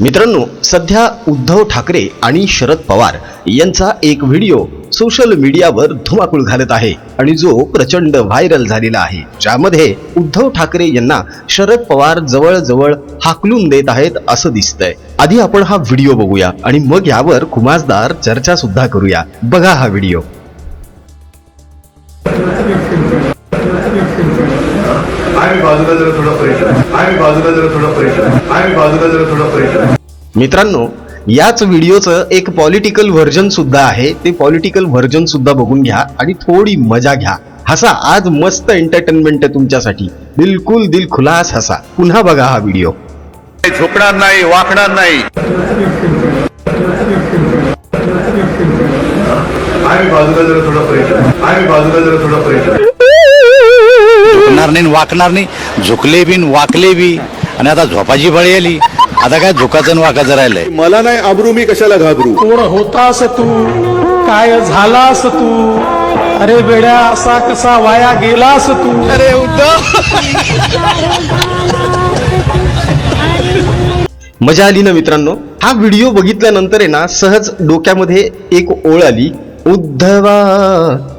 मित्रांनो सध्या उद्धव ठाकरे आणि शरद पवार यांचा एक व्हिडिओ सोशल मीडियावर धुमाकूळ घालत आहे आणि जो प्रचंड व्हायरल झालेला आहे ज्यामध्ये उद्धव ठाकरे यांना शरद पवार जवळजवळ हाकलून देत आहेत असं दिसतंय. आधी आपण हा व्हिडिओ बघूया आणि मग यावर खुमासदार चर्चा सुद्धा करूया. बघा हा व्हिडिओ. बाजूला जरा थोडा आम्ही बाजूला जरा थोडा परेशान आम्ही बाजूला जरा थोडा परेशान मित्रांनो याच व्हिडिओचं एक पॉलिटिकल व्हर्जन सुद्धा आहे. ते पॉलिटिकल व्हर्जन सुद्धा बघून घ्या आणि थोडी मजा घ्या. हसा. आज मस्त एंटरटेनमेंट आहे तुमच्यासाठी. बिलकुल दिल खुलास हसा. पुन्हा बघा हा व्हिडिओ. झुकणार नाही वाकणार नाही. आम्ही बाजूला जरा थोडा परेशान आम्ही बाजूला जरा थोडा नाही वाकणार नाही. झुकले बी वाकले बी. आणि आता झोपाची बळी आली. आता काय झुकाचं वाकाचं राहिलंय? मला नाही आबरू मी कशाला घाबरू? कोण होतास तू? काय झालास तू? अरे बेड्या असा कसा वाया गेलास तू? अरे मजा आली ना मित्रांनो? हा व्हिडिओ बघितल्यानंतर आहे ना सहज डोक्यामध्ये एक ओळ आली. उद्धवा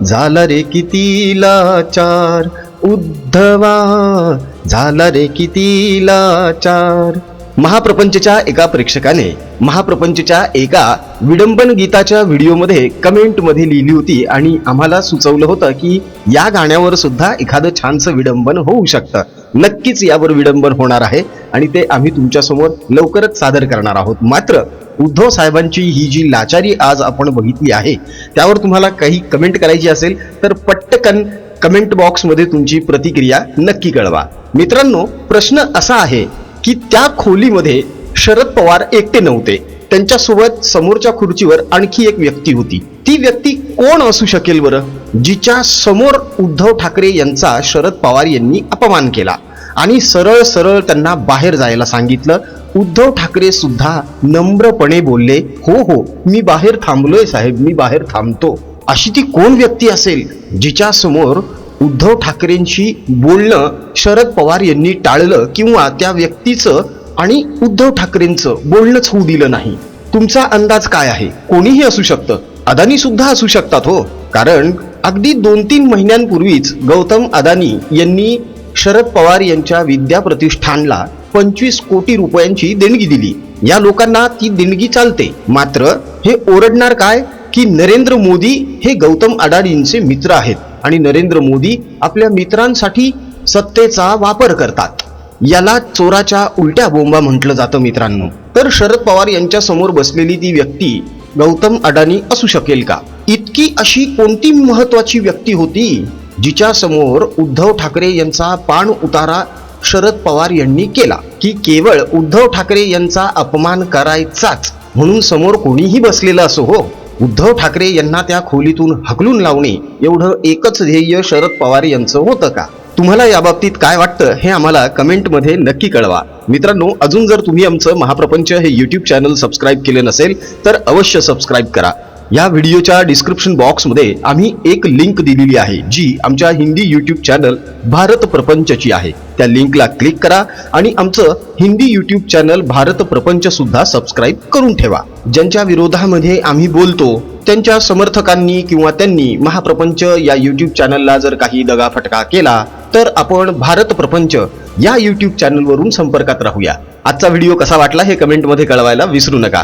झाला रे किती लाचार उद्धवा झाला रे किती लाचार. महाप्रपंचच्या एका प्रेक्षकाने महाप्रपंचच्या एका विडंबन गीताच्या व्हिडिओमध्ये कमेंटमध्ये लिहिली होती आणि आम्हाला सुचवलं होतं की या गाण्यावर सुद्धा एखादं छानसं विडंबन होऊ शकतं. नक्कीच यावर विडंबन होणार आहे आणि ते आम्ही तुमच्यासमोर लवकरच सादर करणार आहोत. मात्र उद्धव साहेबांची ही जी लाचारी आज आपण बघितली आहे त्यावर तुम्हाला काही कमेंट करायची असेल तर पटकन कमेंट बॉक्समध्ये तुमची प्रतिक्रिया नक्की कळवा. मित्रांनो प्रश्न असा आहे की त्या खोलीमध्ये शरद पवार एकटे नव्हते. त्यांच्यासोबत समोरच्या खुर्चीवर आणखी एक व्यक्ती होती. ती व्यक्ती कोण असू शकेल बरं? जिच्या समोर उद्धव ठाकरे यांचा शरद पवार यांनी अपमान केला. आणि सरळ सरळ त्यांना बाहेर जायला सांगितलं. उद्धव ठाकरे सुद्धा नम्रपणे बोलले हो हो मी बाहेर थांबलोय साहेब मी बाहेर थांबतो. अशी ती कोण व्यक्ती असेल जिच्या समोर उद्धव ठाकरेंशी बोलणं शरद पवार यांनी टाळलं किंवा त्या व्यक्तीचं आणि उद्धव ठाकरेंचं बोलणंच होऊ दिलं नाही? तुमचा अंदाज काय आहे? कोणीही असू शकतं. अदानी सुद्धा असू शकतात हो. कारण अगदी दोन तीन महिन्यांपूर्वीच गौतम अदानी यांनी शरद पवार यांच्या विद्या प्रतिष्ठानला पंचवीस कोटी रुपयांची देणगी दिली. या लोकांना ती देणगी चालते. मात्र हे ओरडणार काय? की नरेंद्र मोदी हे गौतम अडाणींचे मित्र आहेत. आणि नरेंद्र मोदी आपल्या मित्रांसाठी सत्तेचा वापर करतात. याला चोराच्या उलट्या बोंबा म्हटलं जातं मित्रांनो. तर शरद पवार यांच्या समोर बसलेली ती व्यक्ती गौतम अडाणी असू शकेल का? इतकी अशी कोणती महत्वाची व्यक्ती होती जिच्या समोर उद्धव ठाकरे यांचा पाण उतारा शरद पवार यांनी केला? की केवळ उद्धव ठाकरे यांचा अपमान करायचाच म्हणून समोर कोणीही बसलेलं असो हो? उद्धव ठाकरे यांना त्या खोलीतून हकलून लावणे एवढं एकच ध्येय शरद पवार यांचं होतं का? तुम्हाला याबाबतीत काय वाटतं हे आम्हाला कमेंटमध्ये नक्की कळवा. मित्रांनो अजून जर तुम्ही आमचं महाप्रपंच हे यूट्यूब चॅनल सबस्क्राईब केले नसेल तर अवश्य सबस्क्राईब करा. या व्हिडिओच्या डिस्क्रिप्शन बॉक्समध्ये आम्ही एक लिंक दिलेली आहे जी आमच्या हिंदी यूट्यूब चॅनल भारत प्रपंचची आहे. त्या लिंकला क्लिक करा आणि आमचं हिंदी यूट्यूब चॅनल भारत प्रपंच सुद्धा सबस्क्राईब करून ठेवा. ज्यांच्या विरोधामध्ये आम्ही बोलतो त्यांच्या समर्थकांनी किंवा त्यांनी महाप्रपंच या यूट्यूब चॅनलला जर काही दगाफटका केला तर आपण भारत प्रपंच या यूट्यूब चॅनलवरून संपर्कात राहूया. आजचा व्हिडिओ कसा वाटला हे कमेंटमध्ये कळवायला विसरू नका.